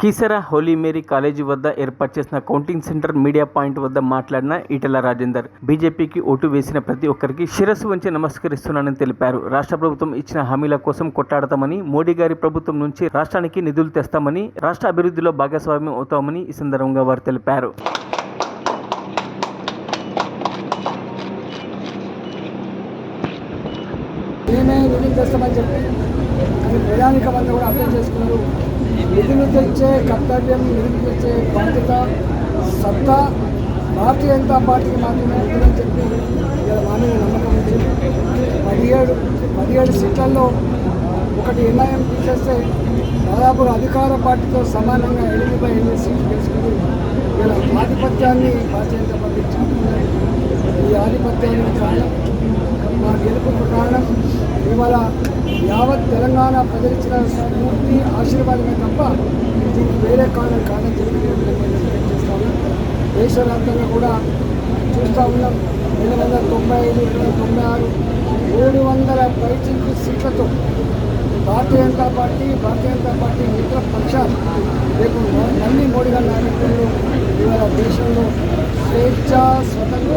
Keesara Holi Mary college వద్ద ఏర్పాటు చేసిన కౌంటింగ్ సెంటర్ మీడియా పాయింట్ వద్ద మాట్లాడిన ఈటెల రాజేందర్ బీజేపీకి ఓటు వేసిన ప్రతి ఒక్కరికి శిరస్సు వంచి నమస్కరిస్తున్నానని తెలిపారు. రాష్ట్ర ప్రభుత్వం ఇచ్చిన హామీల కోసం కొట్టాడతామని మోడీ గారి ప్రభుత్వం నుంచి రాష్ట్రానికి నిధులు తెస్తామని రాష్ట్ర అభివృద్ధిలో భాగస్వామ్యం అవుతామని ఈ సందర్భంగా వారు తెలిపారు. మేమే నిధులు తెస్తామని చెప్పి అది కూడా అర్థం చేసుకున్నారు. నిధులు తెచ్చే కర్తవ్యం నిధులు తెచ్చే బాధ్యత సత్తా భారతీయ జనతా పార్టీకి మాత్రమే ఉంటుందని చెప్పి ఇలా మా మీద నమ్మకం ఉంది. పదిహేడు పదిహేడు సీట్లలో ఒకటి ఎన్ఐఎం తీసేస్తే దాదాపు అధికార పార్టీతో సమానంగా ఎనిమిది బై ఎనిమిది సీట్లు గెలుచుకుని ఇలా ఆధిపత్యాన్ని భారతీయ జనతా పార్టీ చాటుకున్నారు ఈ ఆధిపత్యాన్ని చాలా గొప్ప కారణం ఇవాళ యావత్ తెలంగాణ ప్రజలిచ్చిన స్ఫూర్తి ఆశీర్వాదమే తప్ప దీనికి వేరే కారణం కాదని చెప్పి నేను దేశవ్యాప్తంగా కూడా చూస్తూ ఉన్నాం. రెండు వందల తొంభై ఐదు రెండు వందల తొంభై ఆరు ఏడు వందల పైచింపు సీట్లతో భారతీయ జనతా పార్టీ భారతీయ జనతా పార్టీ మిత్ర పక్షాలు రేపు మళ్ళీ మోడీ గారి నాయకత్వంలో ఇవాళ దేశంలో స్వేచ్ఛ స్వతంత్ర